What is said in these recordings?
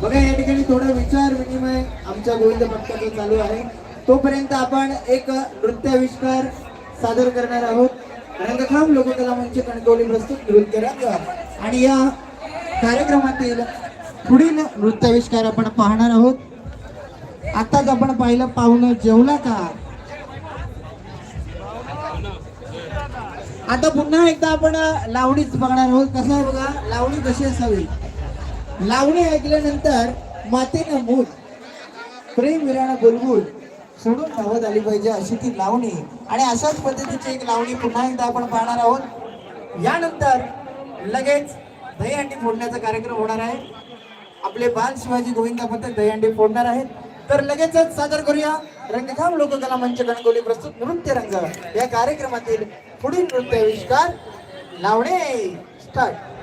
बघा या ठिकाणी थोडा विचार विनिमय आमच्या गोविंद भक्ताचा चालू आहे. तोपर्यंत आपण एक नृत्याविष्कार सादर करणार आहोत. रंगखाम लोककला मंच कणकवली प्रस्तुत नृत्य रंग. आणि या कार्यक्रमातील पुढील नृत्याविष्कार आपण पाहणार आहोत. आताच आपण पाहिलं पाहुणं जेवला का आता पुन्हा एकदा आपण लावणीच बघणार आहोत. कसं आहे बघा लावणी कशी असावी? लावणी ऐकल्यानंतर मातेनं मूल प्रेम विराणा बुलबुल सोडून धावत आली पाहिजे अशी ती लावणी. आणि अशाच पद्धतीची एक लावणी पुन्हा एकदा आपण पाहणार आहोत. यानंतर लगेच दहीहंडी फोडण्याचा कार्यक्रम होणार आहे. आपले बाल शिवाजी गोविंदा पथक दहीहंडी फोडणार आहेत. तर लगेचच सादर करूया रंगखाम लोककला मंच गणगोली प्रस्तुत नृत्य रंग. या कार्यक्रमातील पुढील नृत्य आविष्कार लावणे स्टार्ट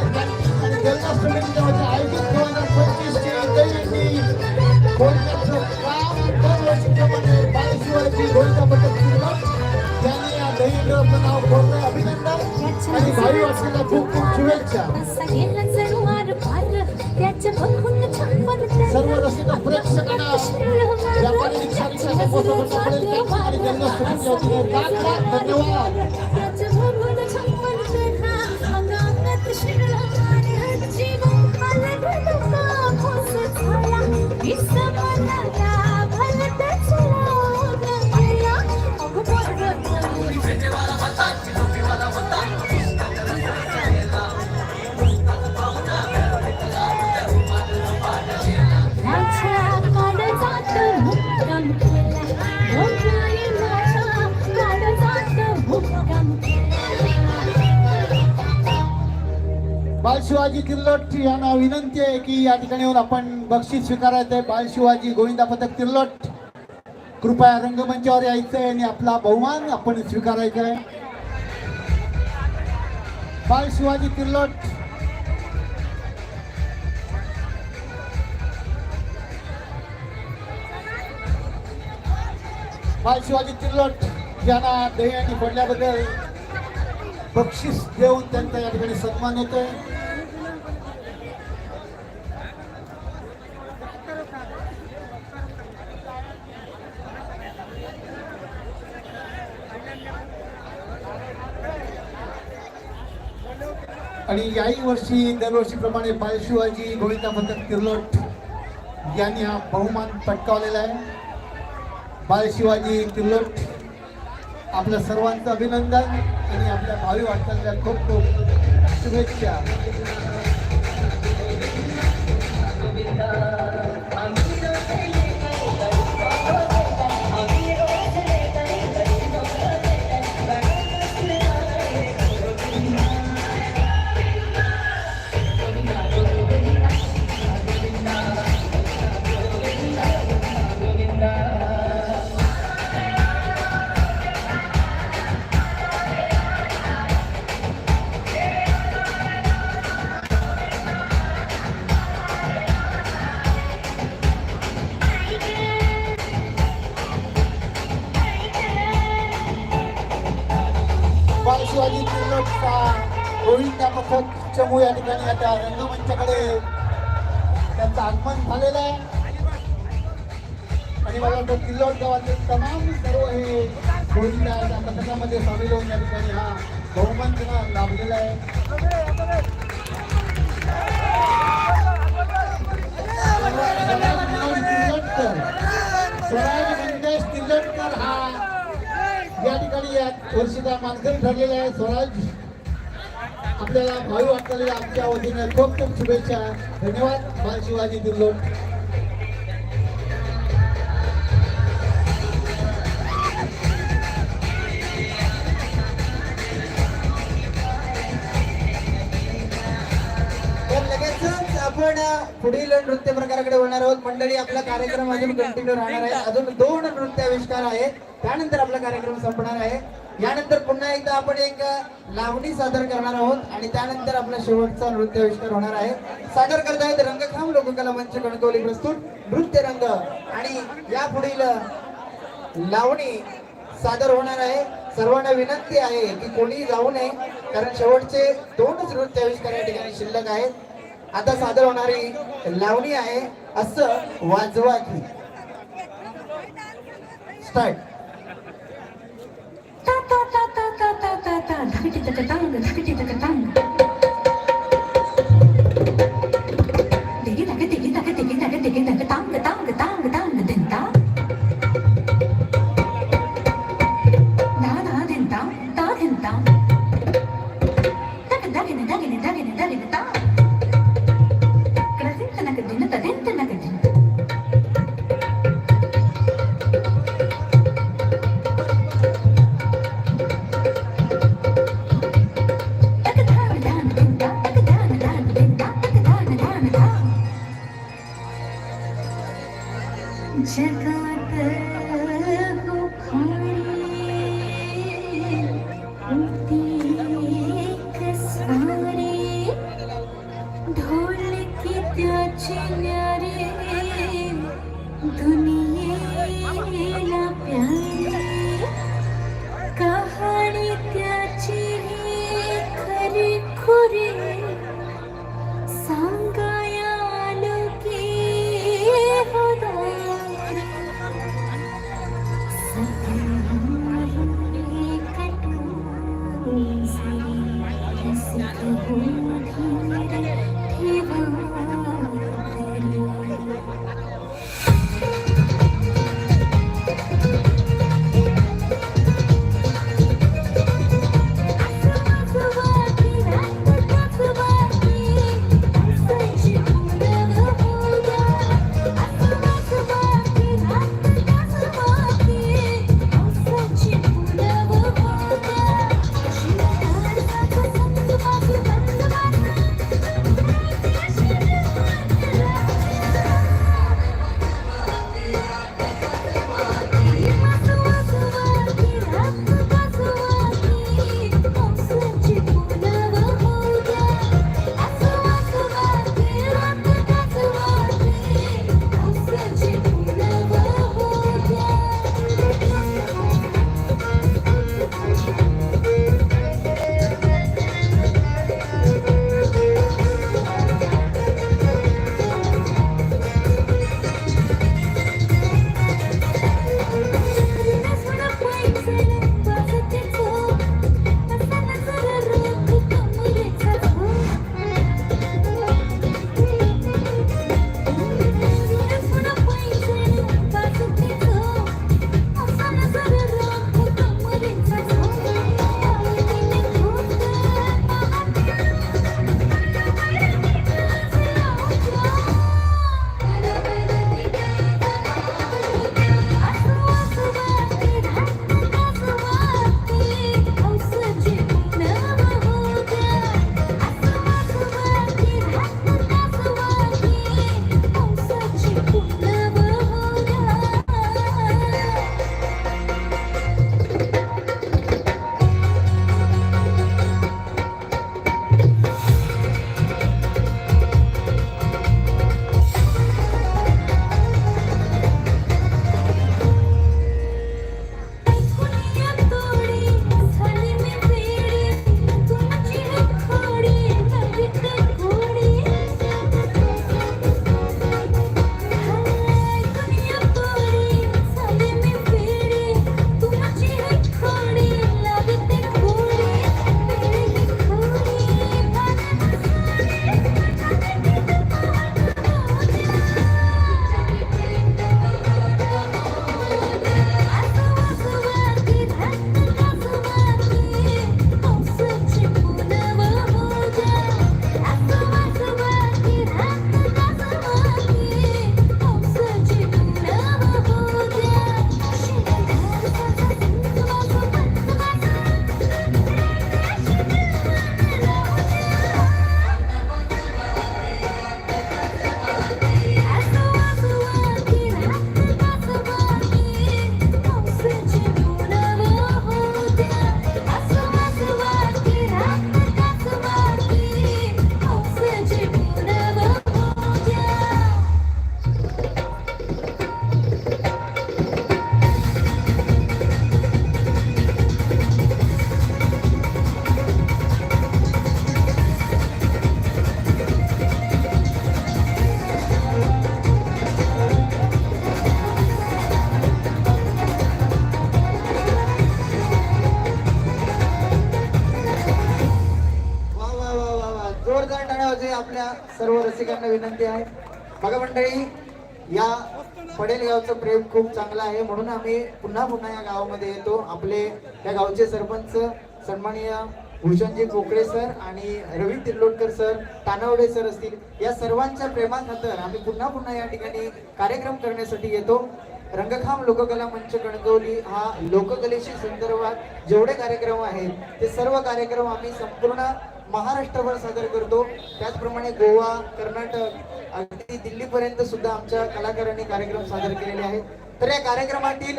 परत कॅन्टीन आणि आयोजित दोन हजार पंचवीसची दहीहंडी फोडण्याचं काम दरवर्षीप्रमाणे बाल शिवाजी गोविंद सुरुवात त्यांनी या दहीहंडीवर नाव फोडलं अभिनंदन आणि भावी वर्षाला खूप खूप शुभेच्छा सर्व रसिक प्रेक्षकांना व्यापारी रिक्षा रिक्षा टेम्पो संघटनाकडे कॅन्टीन धन्यवाद. बाल शिवाजी तिर्लोट यांना विनंती आहे की या ठिकाणी येऊन आपण बक्षीस स्वीकारायचं आहे. बाल शिवाजी गोविंदा पथक तिर्लोट कृपया रंगमंचावर यायचं आहे आणि आपला बहुमान आपण स्वीकारायचा आहे. बाल शिवाजी तिर्लोट बाल शिवाजी तिर्लोट यांना दही पडल्याबद्दल बक्षीस देऊन त्यांचा या ठिकाणी सन्मान होतोय आणि याही वर्षी दरवर्षीप्रमाणे बालशिवाजी गोविंदा पथक तिर्लोट यांनी हा बहुमान पटकावलेला आहे. बालशिवाजी तिर्लोट आपल्या सर्वांचं अभिनंदन आणि आपल्या भावी वाटचालीला खूप खूप शुभेच्छा. त्यांना आहे. स्वराज हा. या ठिकाणी या वर्षीचा मानकरी ठरलेला आहे. स्वराज आपल्याला भावी वाटलेल्या आमच्या वतीने खूप खूप शुभेच्छा. धन्यवाद बाल शिवाजी दिल्लोट पुढील नृत्य प्रकाराकडे वळणार आहोत. मंडळी आपला कार्यक्रम अजून कंटिन्यू राहणार आहे. अजून दोन नृत्य आविष्कार आहेत. त्यानंतर आपला कार्यक्रम संपणार आहे. यानंतर पुन्हा एकदा आपण एक लावणी सादर करणार आहोत आणि त्यानंतर आपला शेवटचा नृत्य आविष्कार होणार आहे. सादर करत आहेत रंगखाम लोककला मंच कणकवली प्रस्तुत नृत्य रंग. आणि या पुढील लावणी सादर होणार आहे. सर्वांना विनंती आहे की कोणी जाऊ नये कारण शेवटचे दोनच नृत्य आविष्कार या ठिकाणी शिल्लक आहेत. आता सादर होणारी लावणी आहे असं वाजवा की start Ta ta ta ta ta ta ta विनंती आहे. बघा मंडळी या पडेल गावचं प्रेम खूप चांगलं आहे. म्हणून आम्ही पुन्हा पुन्हा या गावामध्ये येतो. आपले या गावचे सरपंच सन्माननीय भूषणजी पोकळे सर आणि रवी तिर्लोटकर सर तानावडे सर असतील या सर्वांच्या प्रेमाखातर आम्ही पुन्हा पुन्हा या ठिकाणी कार्यक्रम करण्यासाठी येतो. रंगखाम लोककला मंच कणकवली हा लोककलेशी संदर्भात जेवढे कार्यक्रम आहेत ते सर्व कार्यक्रम आम्ही संपूर्ण महाराष्ट्रभर सादर करतो. त्याचप्रमाणे गोवा कर्नाटक अगदी दिल्लीपर्यंत सुद्धा आमच्या कलाकारांनी कार्यक्रम सादर केलेले आहेत. तर या कार्यक्रमातील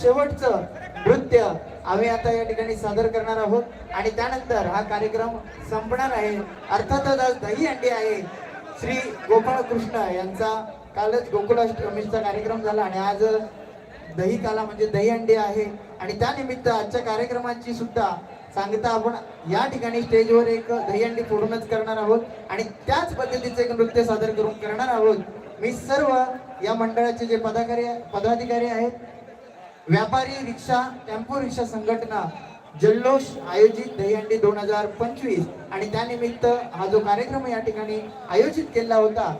शेवटचं नृत्य आम्ही आता या ठिकाणी सादर करणार आहोत. आणि त्यानंतर हा कार्यक्रम संपणार आहे. अर्थातच आज दही अंडी आहे. श्री गोपाळ कृष्ण यांचा कालच गोकुळाष्टमीचा कार्यक्रम झाला आणि आज दही काला म्हणजे दही अंडी आहे. आणि त्यानिमित्त आजच्या कार्यक्रमाची सुद्धा सांगता आपण या ठिकाणी स्टेजवर एक दहीहंडी फोडूनच करणार आहोत आणि त्याच पद्धतीचं एक नृत्य सादर करून करणार आहोत. मी सर्व या मंडळाचे जे पदाधिकारी पदाधिकारी आहेत व्यापारी रिक्षा टेम्पो रिक्षा संघटना जल्लोष आयोजित दहीहंडी दोन हजार पंचवीस आणि त्यानिमित्त हा जो कार्यक्रम या ठिकाणी आयोजित केला होता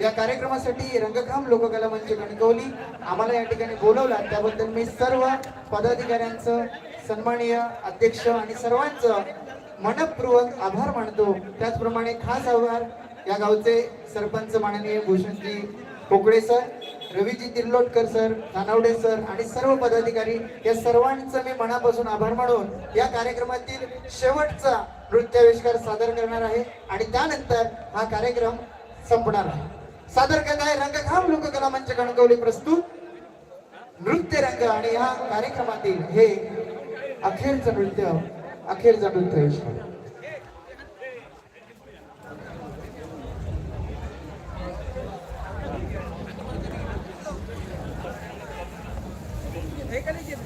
या कार्यक्रमासाठी रंगकाम लोककला मंच कणकवली आम्हाला या ठिकाणी बोलवला. त्याबद्दल मी सर्व पदाधिकाऱ्यांचं सन्माननीय अध्यक्ष आणि सर्वांचं मनपूर्वक आभार मानतो. त्याचप्रमाणे खास आभार या गावचे सरपंच माननीय Bhushanji Kokale sir Raviji Tirlotkar sir Nanawade sir आणि सर्व पदाधिकारी या सर्वांचं मी मनापासून आभार मानून या कार्यक्रमातील शेवटचा नृत्याविष्कार सादर करणार आहे आणि त्यानंतर हा कार्यक्रम संपणार आहे. सादर करत आहे रंगखाम लोककला मंच कणकवली प्रस्तुत नृत्य रंग आणि या कार्यक्रमातील हे अखेरचं नृत्य अखेरचं नृत्य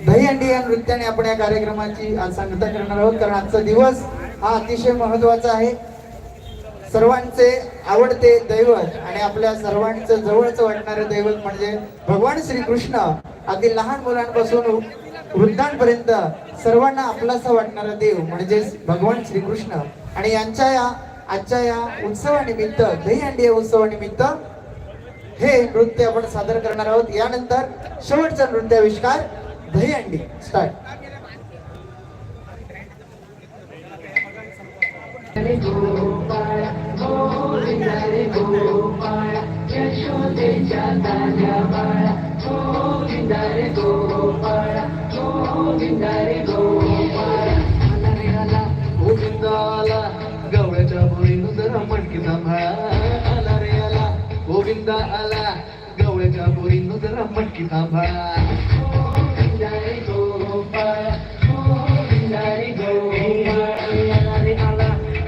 दहीहंडी या नृत्याने आपण या कार्यक्रमाची आज सांगता करणार आहोत कारण आजचा दिवस हा अतिशय महत्त्वाचा आहे. सर्वांचे आवडते दैवत आणि आपल्या सर्वांचं जवळचं वाटणारं दैवत म्हणजे भगवान श्रीकृष्ण. अगदी लहान मुलांपासून वृद्धांपर्यंत सर्वांना आपलासा वाटणारा देव म्हणजेच भगवान श्रीकृष्ण. आणि यांच्या या आजच्या या उत्सवानिमित्त दहीहंडी या उत्सवानिमित्त हे नृत्य आपण सादर करणार आहोत. यानंतर शेवटचा नृत्याविष्कार दहीहंडी. स्टार्ट गोविंदाला गवळ्याच्या बोरीनं जरा मटकी सांभाळा आला रे आला गोविंदा आला गवळ्याच्या बोरीनं जरा मटकी सांभाळा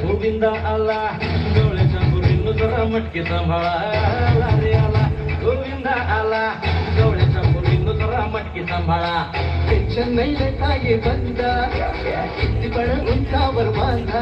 गोविंदा आला आला, गवळ्याच्या जरा मटकी सांभाळा आला रे आला गोविंदा आला गवळ्याच्या बोरीनं जरा मटकी सांभाळा ಚೆನ್ನೈ ಲೆಟ್ಟಾಗಿ ಬಂದ ಇತ್ತಿ ಬಳ ಉಂಟಾವರ್ ಮಾಂದ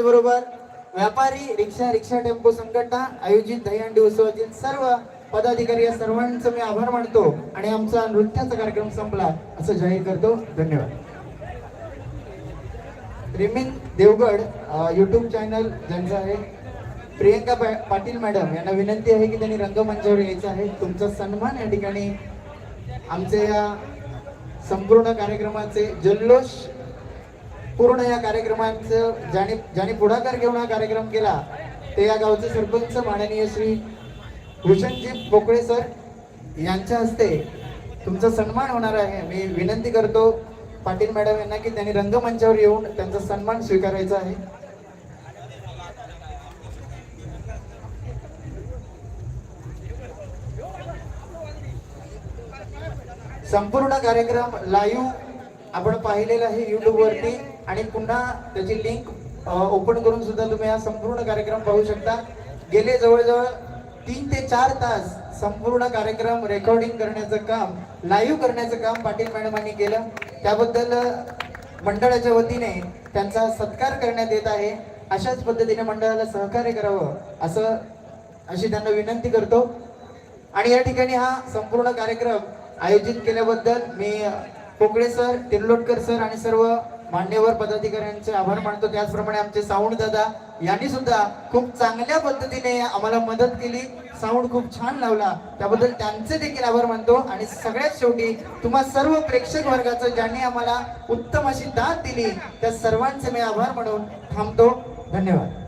त्याचबरोबर व्यापारी रिक्षा रिक्षा टेम्पो संघटना आयोजित दहीहंडी उत्सवातील सर्व पदाधिकारी या सर्वांचं मी आभार मानतो आणि आमचा नृत्याचा कार्यक्रम संपला असं जाहीर करतो. धन्यवाद. रिमिन देवगड यूट्यूब चॅनल ज्यांचं आहे प्रियंका पाटील मॅडम यांना विनंती आहे की त्यांनी रंगमंचावर यायचं आहे. तुमचा सन्मान या ठिकाणी आमच्या या संपूर्ण कार्यक्रमाचे जल्लोष पूर्ण या कार्यक्रमाचं ज्याने ज्याने पुढाकार घेऊन हा कार्यक्रम केला ते या गावचे सरपंच माननीय श्री भूषणजी पोकळे सर यांच्या हस्ते तुमचा सन्मान होणार आहे. मी विनंती करतो पाटील मॅडम यांना की त्यांनी रंगमंचावर येऊन त्यांचा सन्मान स्वीकारायचा आहे. संपूर्ण कार्यक्रम लाईव्ह आपण पाहिलेला आहे युट्यूबवरती आणि पुन्हा त्याची लिंक ओपन करून सुद्धा तुम्ही हा संपूर्ण कार्यक्रम पाहू शकता. गेले जवळजवळ तीन ते चार तास संपूर्ण कार्यक्रम रेकॉर्डिंग करण्याचं काम लाईव्ह करण्याचं काम पाटील मॅडमांनी केलं. त्याबद्दल मंडळाच्या वतीने त्यांचा सत्कार करण्यात येत आहे. अशाच पद्धतीने मंडळाला सहकार्य करावं असं अशी त्यांना विनंती करतो. आणि या ठिकाणी हा संपूर्ण कार्यक्रम आयोजित केल्याबद्दल मी पोकळे सर तिरलोटकर सर आणि सर्व मान्यवर पदाधिकाऱ्यांचे आभार मानतो. त्याचप्रमाणे आमचे साऊंड दादा यांनी सुद्धा खूप चांगल्या पद्धतीने आम्हाला मदत केली. साऊंड खूप छान लावला. त्याबद्दल त्यांचे देखील आभार मानतो. आणि सगळ्यात शेवटी तुम्हा सर्व प्रेक्षक वर्गाचं ज्यांनी आम्हाला उत्तम अशी दाद दिली त्या सर्वांचे मी आभार म्हणून थांबतो. धन्यवाद.